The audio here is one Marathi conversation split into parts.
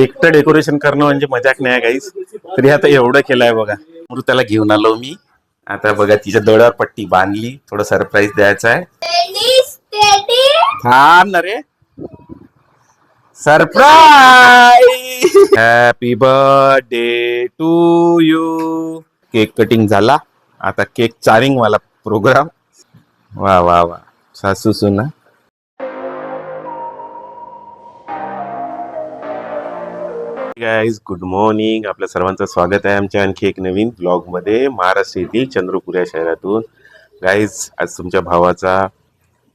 एकटं डेकोरेशन करणं म्हणजे मजाक नाही गाईस तरी आता एवढं केलंय बघा. म्हणून त्याला घेऊन आलो मी. आता बघा तिच्या डोळ्यावर पट्टी बांधली. थोडं सरप्राईज द्यायचं आहे. थांब ना रे. Surprise happy birthday to you cake cutting झाला. आता केक चारिंग वाला प्रोग्राम वा वा वा. सासू सुना. गाईज गुड मॉर्निंग आपल्या सर्वांचं स्वागत आहे आमच्या आणखी एक नवीन ब्लॉगमध्ये महाराष्ट्र येथील चंद्रपूर या शहरातून. गाईज आज तुमच्या भावाचा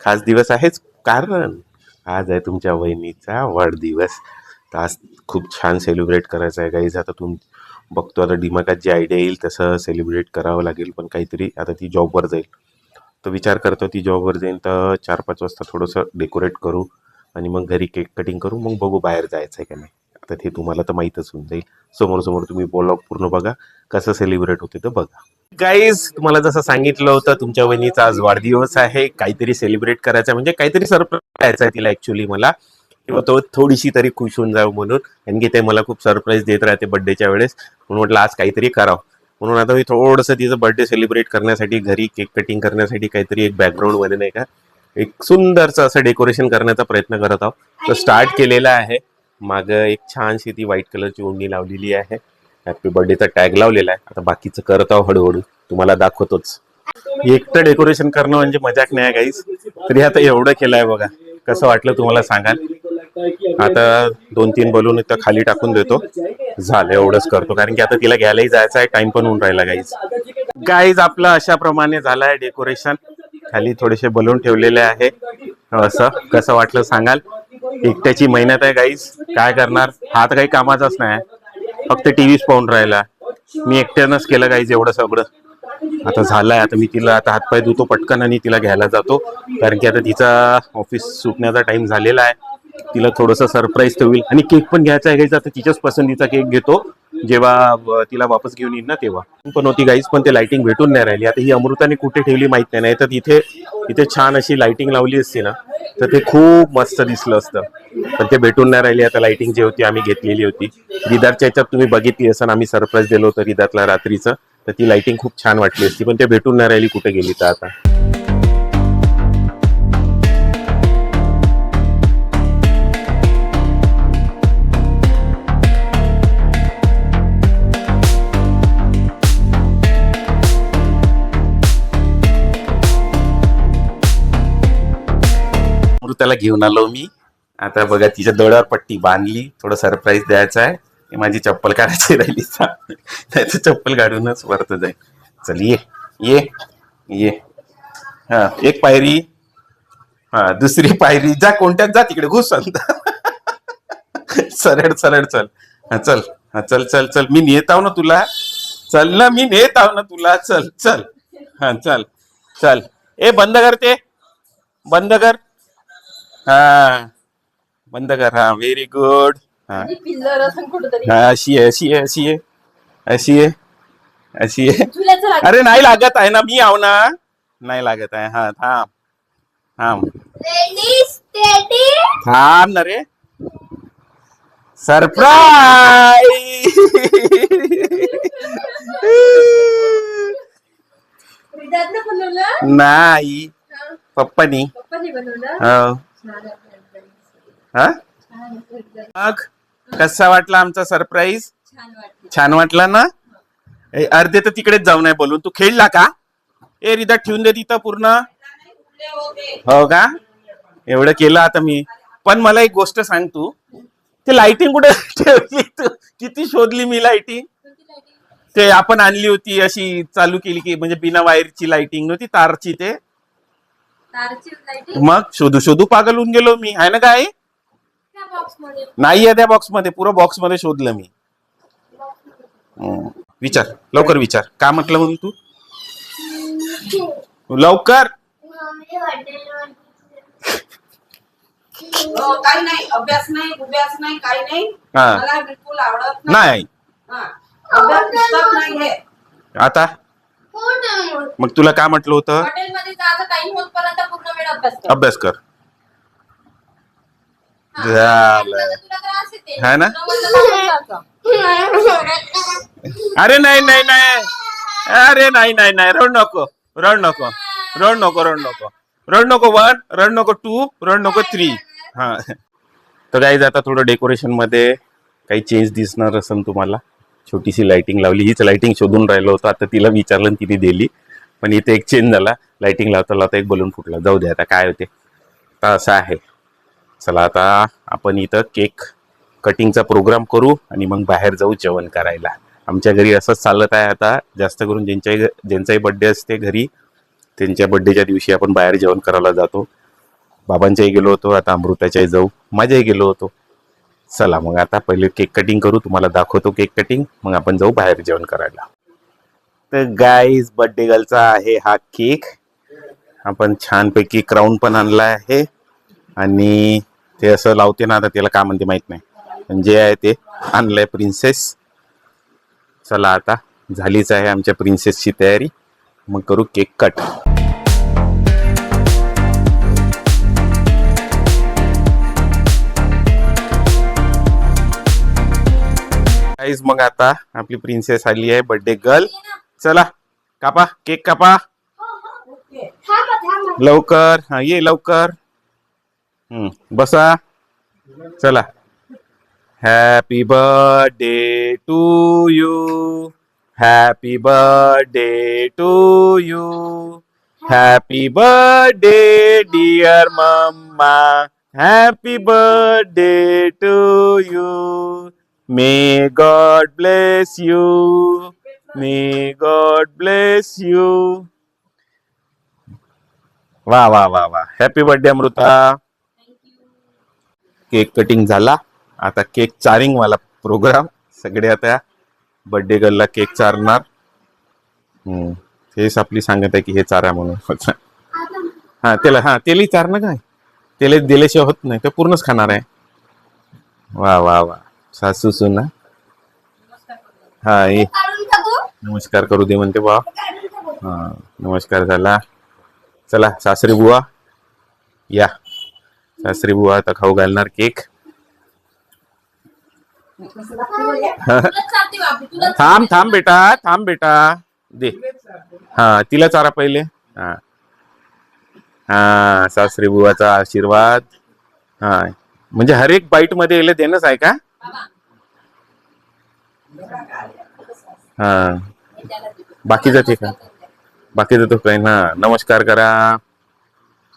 खास दिवस आहेच कारण आज आहे तुमच्या वहिनीचा वाढदिवस. तर आज खूप छान सेलिब्रेट करायचं आहे गाईज आता तुम बघतो आता दिमागात जी आयडिया येईल तसं सेलिब्रेट करावं लागेल पण काहीतरी आता ती जॉबवर जाईल. तर विचार करतो ती जॉबवर जाईल तर चार पाच वाजता थोडंसं डेकोरेट करू आणि मग घरी केक कटिंग करू मग बघू बाहेर जायचं आहे का नाही. आता ते तुम्हाला तर माहीतच होऊन जाईल. समोर समोर तुम्ही ब्लॉग पूर्ण बघा. कसं सेलिब्रेट होते तर बघा. गाईज तुम्हाला जसं सांगितलं होतं तुमच्या वहिनीचा आज वाढदिवस आहे. काहीतरी सेलिब्रेट करायचं आहे, म्हणजे काहीतरी सरप्राईज द्यायचं आहे तिला ऍक्च्युली मला. किंवा तो थोडीशी तरी खुश होऊन जावं म्हणून. कारण की ते मला खूप सरप्राईज देत राहते बर्थडेच्या वेळेस. म्हणून म्हटलं आज काहीतरी करावं. म्हणून आता मी थोडंसं तिचं बर्थडे सेलिब्रेट करण्यासाठी घरी केक कटिंग करण्यासाठी काहीतरी एक बॅकग्राऊंडमध्ये नाही का एक सुंदरचं असं डेकोरेशन करण्याचा प्रयत्न करत आहोत. तर स्टार्ट केलेला आहे. मागं एक छानशी ती व्हाईट कलरची ओढणी लावलेली आहे. हॅपी बर्थडेचा टॅग लावलेला आहे. आता बाकीचं करत आहो हळूहळू. तुम्हाला दाखवतोच. एकटं डेकोरेशन करणं म्हणजे मजाक नाही गाईस तरी आता एवढं केलंय बघा. कसं वाटलं तुम्हाला सांगाल? आता दोन तीन बलून इथं खाली टाकून देतो. झालं एवढंच करतो. कारण की आता तिला घ्यायलाही जायचं आहे. टाइम पण होऊन राहिला गाईज गाईज आपलं अशा प्रमाणे झालं आहे डेकोरेशन खाली थोडेसे बलून ठेवलेले आहे. असं. कसं वाटलं सांगाल? एकट्याची मेहनत आहे काहीच काय करणार? हात काही कामाचाच नाही. फक्त टीव्हीच पाहून राहिला. मी एकट्यानंच केलं गाईज एवढं सगळं. आता झालंय आता मी तिला आता हातपाय धुतो पटकन आणि तिला घ्यायला जातो. कारण की आता तिचा ऑफिस सुटण्याचा टाइम झालेला आहे. तिला थोडंसं सरप्राईज तर होईल. आणि केक पण घ्यायचा आहे गाईज आता तिच्याच पसंतीचा केक घेतो. जेव्हा तिला वापस घेऊन येईन ना तेव्हा. पण होती गाईज पण ते लाइटिंग भेटून नाही राहिली. आता ही अमृताने कुठे ठेवली माहीत नाही. तर तिथे इथे छान अशी लाइटिंग लावली असती ना. तर ते खूप मस्त दिसलं असतं. पण ते भेटून नाही राहिले. आता लाइटिंग जी होती आम्ही घेतलेली होती. रिदारच्या याच्यात तुम्ही बघितली असं आम्ही सरप्राईज दिलो होतं रिदातला रात्रीचं. तर ती लाइटिंग खूप छान वाटली असती. पण ते भेटून नाही राहिली कुठे गेली तर आता. त्याला घेऊन आलो मी. आता बघा तिच्या डोळ्यावर पट्टी बांधली. थोडं सरप्राईज द्यायचं आहे. माझी चप्पल काढायची राहिली. त्याचं चप्पल काढूनच वरत जाईल. चल ये. ये. ये. हा एक पायरी. हा दुसरी पायरी. जा कोणत्यात जा तिकडे घुस. सरळ सरळ चल. हा चल. हा चल चल चल. मी नेत आहो ना तुला. चल ना मी नेत आहो ना तुला. चल चल. हा चल. चल. ए बंद कर ते. बंद कर. हा. बंद कर हा. व्हेरी गुड हा. पिल्लर असं कुठंतरी. हा अशी आहे अशी आहे अशी आहे. अशी आहे. अशी आहे. लागलं. अरे नाही लागत आहे ना मी आव ना. नाही लागत आहे हा थांब. थांब. थांब ना रे. सरप्राईज बनवलं? नाही. पप्पानी. पप्पाने बनवलं? हो. हा. मग कसा वाटला आमचा सरप्राईज? छान वाटलं. ना? अर्धे तर तिकडेच जाऊन आहे बोलून. तू खेळला का? ए रिदा ठेवून दे तिथं पूर्ण. हो का? एवढं केलं आता मी. पण मला एक गोष्ट सांग तू. ते लाइटिंग कुठे ठेवली तू? किती शोधली मी लाइटिंग ते आपण आणली होती अशी चालू केली की म्हणजे बिना वायरची लाइटिंग नव्हती तारची ते. मग शोधू शोधू पागल होऊन गेलो मी. आहे ना काय? नाही त्या बॉक्समध्ये पुरं बॉक्समध्ये शोधलं मी. विचार. लवकर विचार. काय म्हटलं म्हणून तू? लवकर. हो, काही नाही. अभ्यास नाही अभ्यास नाही काही नाही. मला बिलकुल आवडत नाही. अभ्यास पुस्तक नाही आता? मग तुला काय म्हटलं होतं? हॉटेलमध्ये जायचं टाइम होतपर्यंत पूर्ण वेळ अभ्यास कर. अभ्यास कर. झालं. तुला त्रास येते. हा ना? अरे नाही नाही नाही. अरे नाही नाही नाही. रड नको. रड नको. रड नको रड नको. रड नको वन रड नको टू रड नको थ्री. हा. तर गाईज आता थोडं डेकोरेशनमध्ये काही चेंज दिसणार असेल तुम्हाला. छोटीशी लाइटिंग लावली. हीच लाइटिंग शोधून राहिलो होतो. आता तिला विचारलं तिने दिली. पण इथे एक चेंज झाला. लाइटिंग लावता लावता एक बलून फुटला. जाऊ दे आता काय होते? आता असं आहे. चला आता आपण इथं केक कटिंगचा प्रोग्राम करू आणि मग बाहेर जाऊ जेवण करायला. आमच्या घरी असंच चालत आहे आता. जास्त करून ज्यांच्याही ज्यांचाही बड्डे असते घरी त्यांच्या बड्डेच्या दिवशी आपण बाहेर जेवण करायला जातो. बाबांच्याही गेलो होतो. आता अमृताच्याही जाऊ. माझ्याही गेलो होतो. चला मग आता पहिले केक कटिंग करू तुम्हाला दाखवतो केक कटिंग मग आपण जाऊ बाहेर जेवण करायला. तर गाईज बर्थडे गर्लचा आहे हा केक. आपण छानपैकी क्राऊन पण आणला आहे. आणि ते असं लावते ना आता त्याला काय म्हणते माहीत नाही. पण जे आहे ते आणलंय प्रिन्सेस चला आता झालीच आहे आमच्या प्रिन्सेसची तयारी. मग करू केक कट गाईज मग आता आपली प्रिन्सेस आली आहे बर्थडे गर्ल चला कापा केक कापा. लवकर हा ये लवकर. हम्म बसा. चला. Happy birthday to you happy birthday to you happy birthday dear mamma happy birthday to you may God bless you may God bless you वा वा वा वा. Happy birthday Amruta cake cutting झाला. आता केक चारिंग वाला प्रोग्राम सगळे आता बर्थडे गर्लला केक चारणार. हम्म. हेच आपली सांगत आहे की हे चारा म्हणून. हा त्याला हा तेलही चारणं काय? त्याला दिल्याशिवाय होत नाही. ते पूर्णच खाणार आहे. वा वा वा. सासू सुना. हा ये. नमस्कार करू दे म्हणते बा हा नमस्कार झाला. चला सासरी बुवा. या. सासरी बुवा आता खाऊ घालणार केक. थांब थांब बेटा थांब बेटा. दे. हा तिला चारा पहिले. हा. हा सासरी बुवाचा आशीर्वाद. हा. म्हणजे हर एक बाईटमध्ये येले देणंच आहे का? हा. बाकीचं ठीक आहे. बाकीचं तो काही ना नमस्कार करा.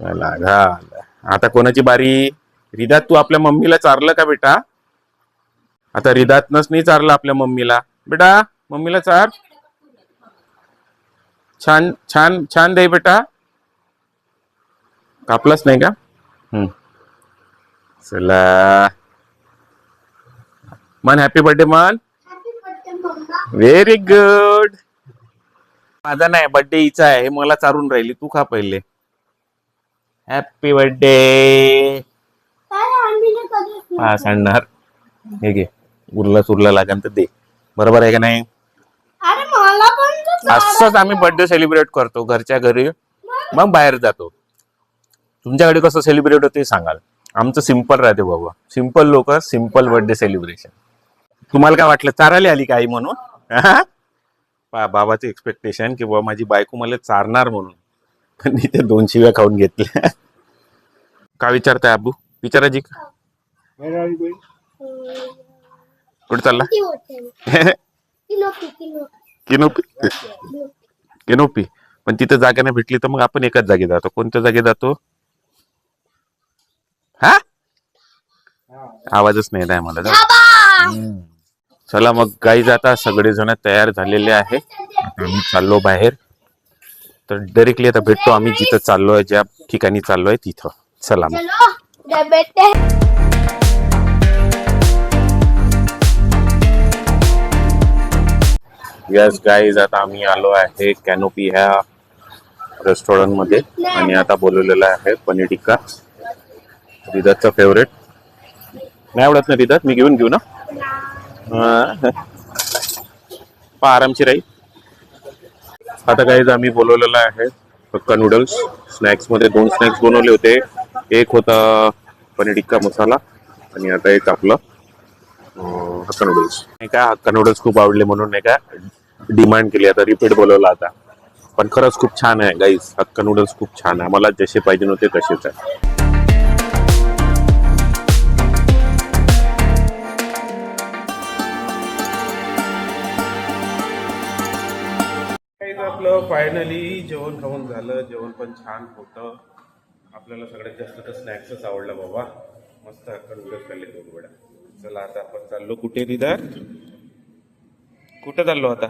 चला घाल. आता कोणाची बारी? रिदात तू आपल्या मम्मीला चारलं का बेटा? आता रिदातनच नाही चारलं आपल्या मम्मीला. बेटा मम्मीला चार. छान छान छान दे बेटा. कापलाच नाही का? हम्म. चला. मन हॅपी बर्थडे मन. व्हेरी गुड माझा नाही बर्थडे हिचा आहे. हे मला चारून राहिली. तू खा पहिले. हॅपी बर्थडे हा सांगणार हे घे. उरला सुरला लागेल तर दे. बरोबर आहे का नाही? असंच आम्ही बर्थडे सेलिब्रेट करतो घरच्या घरी. मग बाहेर जातो. तुमच्याकडे कसं सेलिब्रेट होते सांगाल. आमचं सिंपल राहते बाबा. सिंपल लोक सिंपल बर्थडे सेलिब्रेशन तुम्हाला काय वाटलं? चारायला आली काही म्हणून? बा- बाबाचं एक्सपेक्टेशन की बाबा माझी बायको मला चारणार म्हणून. पण मी ते दोन शिव्या खाऊन घेतल्या. का विचारताय अबू विचारा जी. कुठे चालला? किनोपी किनोपी पण तिथं जागा नाही भेटली तर मग आपण एकाच जागी जातो. कोणत्या जागी जातो? हा? आवाजच नाही येत आहे मला. चला मग गाईज आता सगळेजण तयार झालेले आहे आम्ही चाललो बाहेर. तर डायरेक्टली आता भेटतो आम्ही जिथं चाललोय ज्या ठिकाणी चाललोय तिथं. चला मग. यस गाईज आता आम्ही आलो आहे कॅनोपी ह्या रेस्टॉरंटमध्ये आणि आता बोलवलेलं आहे पनीर टिक्का. रिदातचा फेवरेट नाही आवडत ना रिदात मी घेऊन घेऊ ना? आरामशीर आहे. आता गाईज आम्ही बोलवलेलं आहे पक्का नूडल्स स्नॅक्समध्ये दोन स्नॅक्स बनवले होते. एक होता पनीर टिक्का मसाला आणि आता एक आपलं हक्का नूडल्स नाही का हक्का नूडल्स खूप आवडले म्हणून नाही का डिमांड केली. आता रिपीट बोलवला आता. पण खरंच खूप छान आहे गाईस हक्का नूडल्स खूप छान आहे. मला जसे पाहिजे नव्हते तसेच आहे. फायनली जेवण खाऊन झालं. जेवण पण छान होतं. आपल्याला सगळ्यात जास्त तर स्नॅक्सच आवडला बाबा. मस्त हक्का खाल्ले दोन वेळा चला आता आपण चाललो कुठे दिदार? कुठं चाललो आता?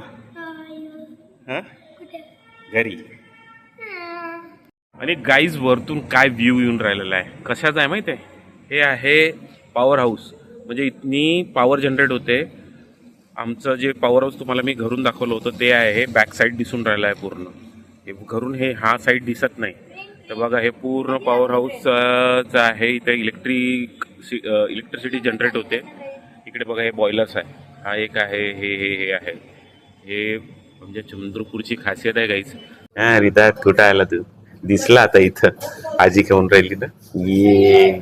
हां? घरी. आणि गाईज वरतून काय व्ह्यू येऊन राहिलेला आहे? कशाचा आहे माहिती आहे हे आहे पॉवर हाऊस म्हणजे इतनी पॉवर जनरेट होते. आमचं जे पॉवर हाऊस तुम्हाला मी घरून दाखवलं होतं ते आहे हे बॅक साईड दिसून राहिलं आहे पूर्ण. हे घरून हे हा साईड दिसत नाही. तर बघा हे पूर्ण पॉवर हाऊसचं आहे इथे इलेक्ट्रिक इलेक्ट्रिसिटी जनरेट होते. इकडे बघा हे बॉयलर्स आहे. हा एक आहे हे हे हे आहे. हे म्हणजे चंद्रपूरची खासियत आहे गाईच हा रिदात कुठं आला तू? दिसला आता इथं. आजी खाऊन राहिली ना? ये.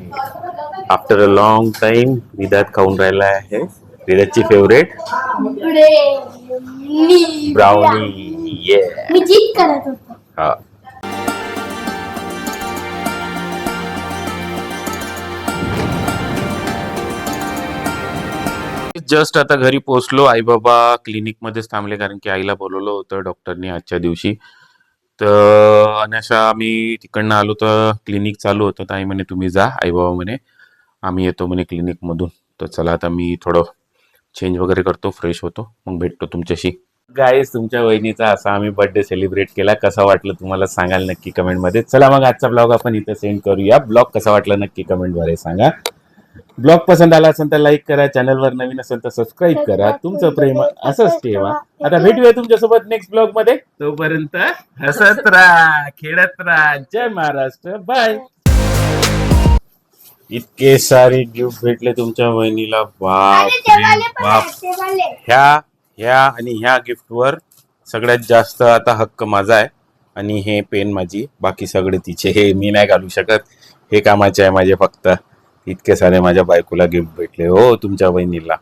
आफ्टर अ लॉंग टाइम रिदात खाऊन राहिला आहे. रिदातची फेवरेट ब्राउनी ये मी. जीत करत होतो. हा. जस्ट आता घरी पोहोचलो आई बाबा क्लिनिक मध्येच थांबले कारण की आईला बोलवलं होतं डॉक्टरनी आजच्या दिवशी. तर आणि अशा आम्ही तिकडनं आलो तर क्लिनिक चालू होतं. तर आई म्हणे तुम्ही जा. आई बाबा म्हणे आम्ही येतो म्हणे क्लिनिक मधून. तर चला आता मी थोडं चेंज वगैरे करतो फ्रेश होतो मग भेटतो तुमच्याशी. गाईस तुमच्या वहिनीचा असा आम्ही बर्थडे सेलिब्रेट केला. कसा वाटलं तुम्हाला सांगाल नक्की कमेंटमध्ये चला मग आजचा ब्लॉग आपण इथं सेंड करूया. ब्लॉग कसा वाटला नक्की कमेंटद्वारे सांगा. ब्लॉग पसंत आला असेल तर लाईक करा. चॅनलवर नवीन असेल तर सबस्क्राईब करा. तुमचं प्रेम असंच ठेवा. आता भेटूया तुमच्यासोबत नेक्स्ट ब्लॉगमध्ये. तोपर्यंत हसत राहा खेळत राहा. जय महाराष्ट्र. बाय इतके सारे गिफ्ट भेटले तुमच्या वहिनीला. बाप पण बाप. ह्या ह्या आणि ह्या गिफ्टवर सगळ्यात जास्त आता हक्क माझा आहे. आणि हे पेन माझी. बाकी सगळे तिचे. हे मी नाही घालू शकत. हे कामाचे आहे माझे फक्त. इतके सारे माझ्या बायकोला गिफ्ट भेटले हो तुमच्या बहिणीला